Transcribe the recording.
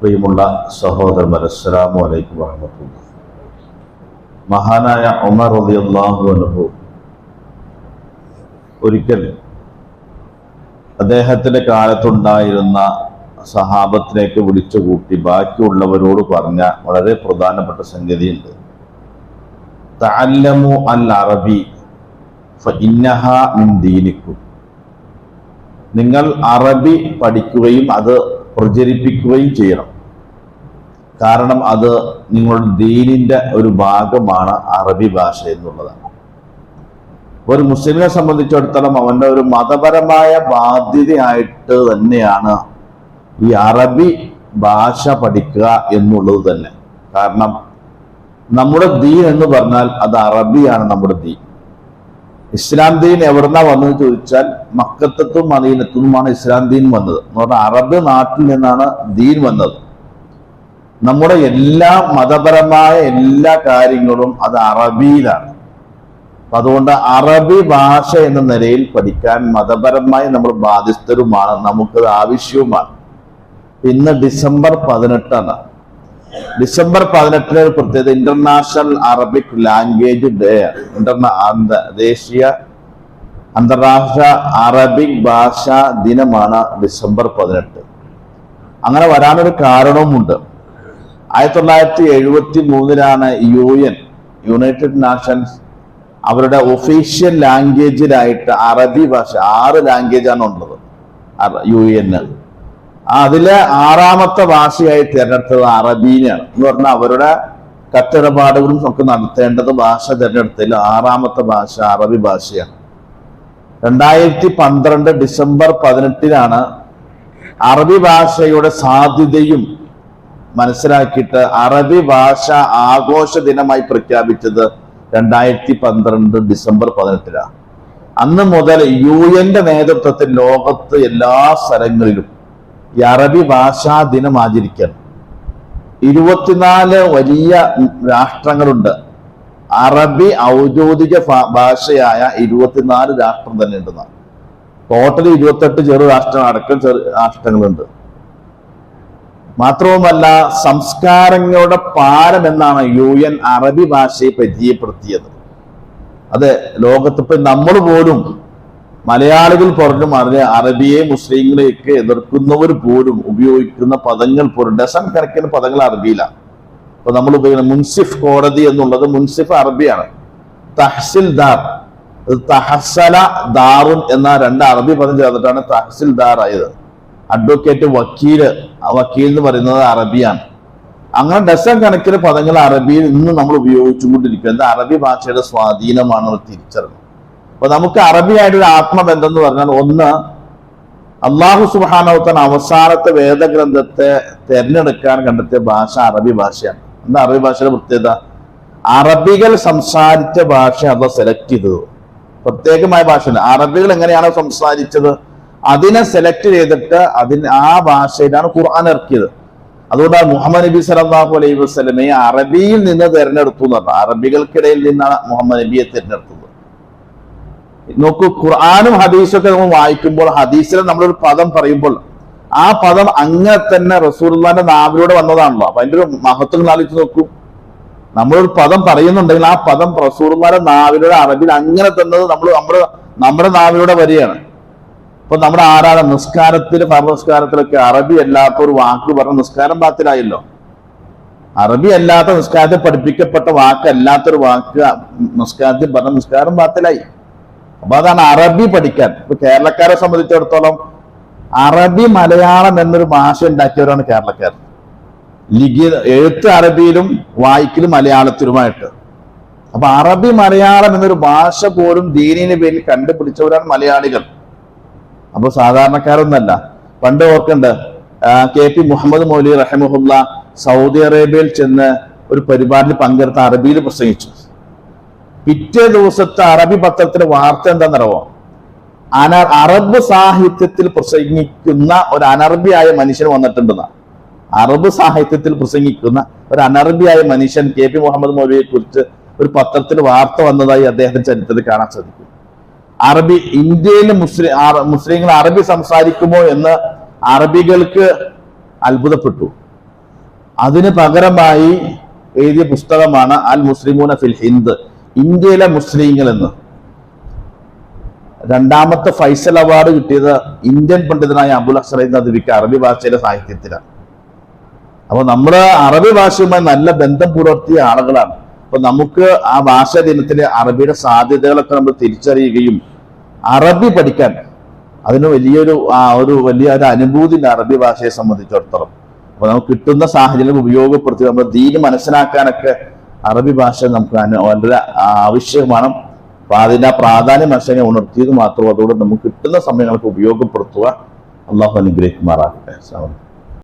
പ്രിയമുള്ള സഹോദരന്മാർ അസ്സലാമു അലൈക്കും വറഹ്മത്തുള്ളാഹി മഹാനായ ഉമർ റളിയല്ലാഹു അൻഹു ഒരിക്കൽ അദ്ദേഹത്തിന്റെ കാലത്തുണ്ടായിരുന്ന സഹാബത്തിലേക്ക് വിളിച്ചു കൂട്ടി ബാക്കിയുള്ളവരോട് പറഞ്ഞ വളരെ പ്രധാനപ്പെട്ട സംഗതിയുണ്ട്. തഅല്ലമു അൽ അറബി ഫഇന്നഹ മിൻ ദീനിക്കും. നിങ്ങൾ അറബി പഠിക്കുകയും അത് പ്രചരിപ്പിക്കുകയും ചെയ്യണം. കാരണം അത് നിങ്ങളുടെ ദീനിന്റെ ഒരു ഭാഗമാണ് അറബി ഭാഷ എന്നുള്ളത്. ഒരു മുസ്ലിമിനെ സംബന്ധിച്ചിടത്തോളം അവന്റെ ഒരു മതപരമായ ബാധ്യതയായിട്ട് തന്നെയാണ് ഈ അറബി ഭാഷ പഠിക്കുക എന്നുള്ളത് തന്നെ. കാരണം നമ്മുടെ ദീൻ എന്ന് പറഞ്ഞാൽ അത് അറബിയാണ് നമ്മുടെ ദീൻ. ഇസ്ലാം ദീൻ എവിടുന്നാ വന്നത് ചോദിച്ചാൽ മക്കത്തത്തും മദീനത്തുമാണ് ഇസ്ലാം ദീൻ വന്നത്. എന്ന് പറഞ്ഞാൽ അറബ് നാട്ടിൽ നിന്നാണ് ദീൻ വന്നത്. നമ്മുടെ എല്ലാ മതപരമായ എല്ലാ കാര്യങ്ങളും അത് അറബിയിലാണ്. അതുകൊണ്ട് അറബി ഭാഷ എന്ന നിലയിൽ പഠിക്കാൻ മതപരമായി നമ്മൾ ബാധ്യസ്ഥരുമാണ്. നമുക്കത് ആവശ്യവുമാണ്. ഇന്ന് ഡിസംബർ പതിനെട്ടാണ്. ഡിസംബർ പതിനെട്ടിന് ഒരു പ്രത്യേകത ഇന്റർനാഷണൽ അറബിക് ലാംഗ്വേജ് ഡേ ദേശീയ അന്താരാഷ്ട്ര അറബിക് ഭാഷാ ദിനമാണ് ഡിസംബർ പതിനെട്ട്. അങ്ങനെ വരാനൊരു കാരണവുമുണ്ട്. ആയിരത്തി തൊള്ളായിരത്തി എഴുപത്തി മൂന്നിലാണ് യു എൻ യുണൈറ്റഡ് നാഷൻസ് അവരുടെ ഒഫീഷ്യൽ ലാംഗ്വേജിലായിട്ട് അറബി ഭാഷ ആറ് ലാംഗ്വേജാണ് ഉള്ളത്. യു എന്ന് അതിലെ ആറാമത്തെ ഭാഷയായി തിരഞ്ഞെടുത്തത് അറബീനെയാണ്. എന്ന് പറഞ്ഞാൽ അവരുടെ കത്തിടപാടുകളും ഒക്കെ നടത്തേണ്ടത് ഭാഷ തിരഞ്ഞെടുത്തതിൽ ആറാമത്തെ ഭാഷ അറബി ഭാഷയാണ്. രണ്ടായിരത്തി പന്ത്രണ്ട് ഡിസംബർ പതിനെട്ടിനാണ് അറബി ഭാഷയുടെ സാധ്യതയും മനസ്സിലാക്കിയിട്ട് അറബി ഭാഷ ആഘോഷ ദിനമായി പ്രഖ്യാപിച്ചത് രണ്ടായിരത്തി പന്ത്രണ്ട് ഡിസംബർ പതിനെട്ടിലാണ് അന്ന് മുതൽ യു എന്റെ നേതൃത്വത്തിൽ ലോകത്ത് എല്ലാ സ്ഥലങ്ങളിലും ഈ അറബി ഭാഷാ ദിനം ആചരിക്കണം. ഇരുപത്തിനാല് വലിയ രാഷ്ട്രങ്ങളുണ്ട്. അറബി ഔദ്യോഗിക ഭാഷയായ ഇരുപത്തിനാല് രാഷ്ട്രം തന്നെ ഉണ്ടെന്നാണ് ടോട്ടൽ ഇരുപത്തെട്ട് ചെറു രാഷ്ട്രം അടക്കം ചെറു രാഷ്ട്രങ്ങളുണ്ട്. മാത്രവുമല്ല സംസ്കാരങ്ങളുടെ പാരം എന്നാണ് യു എൻ അറബി ഭാഷയെ പരിചയപ്പെടുത്തിയത്. അതെ ലോകത്തിപ്പോ നമ്മൾ പോലും മലയാളികൾ പോലും അറിഞ്ഞ അറബിയെ മുസ്ലിങ്ങളെയൊക്കെ എതിർക്കുന്നവർ പോലും ഉപയോഗിക്കുന്ന പദങ്ങൾ പോലും ഡസൺ കണക്കിന് പദങ്ങൾ അറബിയിലാണ് ഇപ്പൊ നമ്മൾ ഉപയോഗിക്കുന്ന മുൻസിഫ് കോടതി എന്നുള്ളത് മുൻസിഫ് അറബിയാണ്. തഹസിൽ ദാർ. തഹസല ദാറുൻ എന്ന രണ്ട് അറബി പദം ചേർന്നിട്ടാണ് തഹസിൽ ദാർ ആയത്. അഡ്വക്കേറ്റ് വക്കീൽ വക്കീൽ എന്ന് പറയുന്നത് അറബിയാണ്. അങ്ങനെ ഡസൺ കണക്കിന് പദങ്ങൾ അറബിയിൽ ഇന്ന് നമ്മൾ ഉപയോഗിച്ചുകൊണ്ടിരിക്കുന്നത് അറബി ഭാഷയുടെ സ്വാധീനമാണ് തിരിച്ചറിഞ്ഞത്. അപ്പൊ നമുക്ക് അറബിയായിട്ടൊരു ആത്മബന്ധം എന്ന് പറഞ്ഞാൽ ഒന്ന് അള്ളാഹു സുബാനോത്തൻ അവസാനത്തെ വേദഗ്രന്ഥത്തെ തിരഞ്ഞെടുക്കാൻ കണ്ടെത്തിയ ഭാഷ അറബി ഭാഷയാണ്. എന്താ അറബി ഭാഷയുടെ പ്രത്യേകത? അറബികൾ സംസാരിച്ച ഭാഷ അത് സെലക്ട് ചെയ്തത്. പ്രത്യേകമായ ഭാഷ അറബികൾ എങ്ങനെയാണ് സംസാരിച്ചത് അതിനെ സെലക്ട് ചെയ്തിട്ട് അതിന് ആ ഭാഷയിലാണ് ഖുർആൻ ഇറക്കിയത്. അതുകൊണ്ടാണ് മുഹമ്മദ് നബി സലാഹു അലൈഹി വസ്ലമയെ അറബിയിൽ നിന്ന് തിരഞ്ഞെടുത്തു എന്ന് പറഞ്ഞു അറബികൾക്കിടയിൽ നിന്നാണ് മുഹമ്മദ് നബിയെ തിരഞ്ഞെടുത്തത്. നോക്കൂ ഖുർആാനും ഹദീസും ഒക്കെ നമ്മൾ വായിക്കുമ്പോൾ ഹദീസിൽ നമ്മളൊരു പദം പറയുമ്പോൾ ആ പദം അങ്ങനെ തന്നെ റസൂർന്റെ നാവിലൂടെ വന്നതാണല്ലോ. അപ്പൊ അതിന്റെ ഒരു മഹത്വം ആലോചിച്ച് നോക്കൂ. നമ്മളൊരു പദം പറയുന്നുണ്ടെങ്കിൽ ആ പദം റസൂർമാരുടെ നാവിലൂടെ അറബിൽ അങ്ങനെ തന്നത് നമ്മൾ നമ്മുടെ നമ്മുടെ നാവിലൂടെ വരികയാണ്. ഇപ്പൊ നമ്മുടെ ആരാധന നിസ്കാരത്തിൽ നിസ്കാരത്തിലൊക്കെ അറബി അല്ലാത്ത ഒരു വാക്ക് പറഞ്ഞ നിസ്കാരം പാത്തിലായല്ലോ. അറബി അല്ലാത്ത നിസ്കാരത്തിൽ പഠിപ്പിക്കപ്പെട്ട വാക്കല്ലാത്തൊരു വാക്ക് നിസ്കാരത്തിൽ പറഞ്ഞ നിസ്കാരം പാത്തിലായി. അപ്പൊ അതാണ് അറബി പഠിക്കാൻ. ഇപ്പൊ കേരളക്കാരെ സംബന്ധിച്ചിടത്തോളം അറബി മലയാളം എന്നൊരു ഭാഷ ഉണ്ടാക്കിയവരാണ് കേരളക്കാർ. ലിഖി എഴുത്ത് അറബിയിലും വായിക്കലും മലയാളത്തിലുമായിട്ട്. അപ്പൊ അറബി മലയാളം എന്നൊരു ഭാഷ പോലും ദീനിന് പേരിൽ കണ്ടുപിടിച്ചവരാണ് മലയാളികൾ. അപ്പൊ സാധാരണക്കാരൊന്നല്ല. പണ്ട് ഓർക്കണ്ട് K P Muhammad Mauli Rahmatullah Saudi അറേബ്യയിൽ ചെന്ന് ഒരു പരിപാടിയിൽ പങ്കെടുത്ത അറബിയിൽ പ്രസംഗിച്ചു. പിറ്റേ ദിവസത്തെ അറബി പത്രത്തിലെ വാർത്ത എന്താണെന്നറിയോ അന അറബ് സാഹിത്യത്തിൽ പ്രസംഗിക്കുന്ന ഒരു അനർബിയായ മനുഷ്യൻ വന്നിട്ടുണ്ടെന്ന. അറബ് സാഹിത്യത്തിൽ പ്രസംഗിക്കുന്ന ഒരു അനർബിയായ മനുഷ്യൻ കെ പി മുഹമ്മദ് മൗലവിയെ കുറിച്ച് ഒരു പത്രത്തിൽ വാർത്ത വന്നതായി അദ്ദേഹത്തിന്റെ ചരിത്രത്തിൽ കാണാൻ സാധിക്കും. അറബി ഇന്ത്യയിലെ മുസ്ലിം മുസ്ലിങ്ങൾ അറബി സംസാരിക്കുമോ എന്ന് അറബികൾക്ക് അത്ഭുതപ്പെട്ടു. അതിന് പകരമായി എഴുതിയ പുസ്തകമാണ് അൽ മുസ്ലിമൂന ഫിൽ ഹിന്ദ്. ഇന്ത്യയിലെ മുസ്ലിങ്ങൾ എന്ന് രണ്ടാമത്തെ ഫൈസൽ അവാർഡ് കിട്ടിയത് ഇന്ത്യൻ പണ്ഡിതനായ അബുൽ അസറൈദ് നദിവിക്ക് അറബി ഭാഷയിലെ സാഹിത്യത്തിലാണ്. അപ്പൊ നമ്മൾ അറബി ഭാഷയുമായി നല്ല ബന്ധം പുലർത്തിയ ആളുകളാണ്. അപ്പൊ നമുക്ക് ആ ഭാഷാ ദിനത്തിലെ അറബിയുടെ സാധ്യതകളൊക്കെ നമ്മൾ തിരിച്ചറിയുകയും അറബി പഠിക്കാൻ അതിന് വലിയൊരു ആ ഒരു വലിയ ഒരു അനുഭൂതി അറബി ഭാഷയെ സംബന്ധിച്ചിടത്തോളം. അപ്പൊ നമുക്ക് കിട്ടുന്ന സാഹചര്യം ഉപയോഗപ്പെടുത്തി നമ്മൾ ദീന് മനസ്സിലാക്കാനൊക്കെ അറബി ഭാഷ നമുക്ക് വളരെ ആവശ്യമാണ്. അപ്പൊ ആ പ്രാധാന്യം മനസ്സിനെ ഉണർത്തിയത് മാത്രം അതുകൊണ്ട് നമുക്ക് കിട്ടുന്ന സമയങ്ങൾക്ക് ഉപയോഗപ്പെടുത്തുക അള്ളാഹു അനുഗ്രഹിക്കുമാറാകട്ടെ.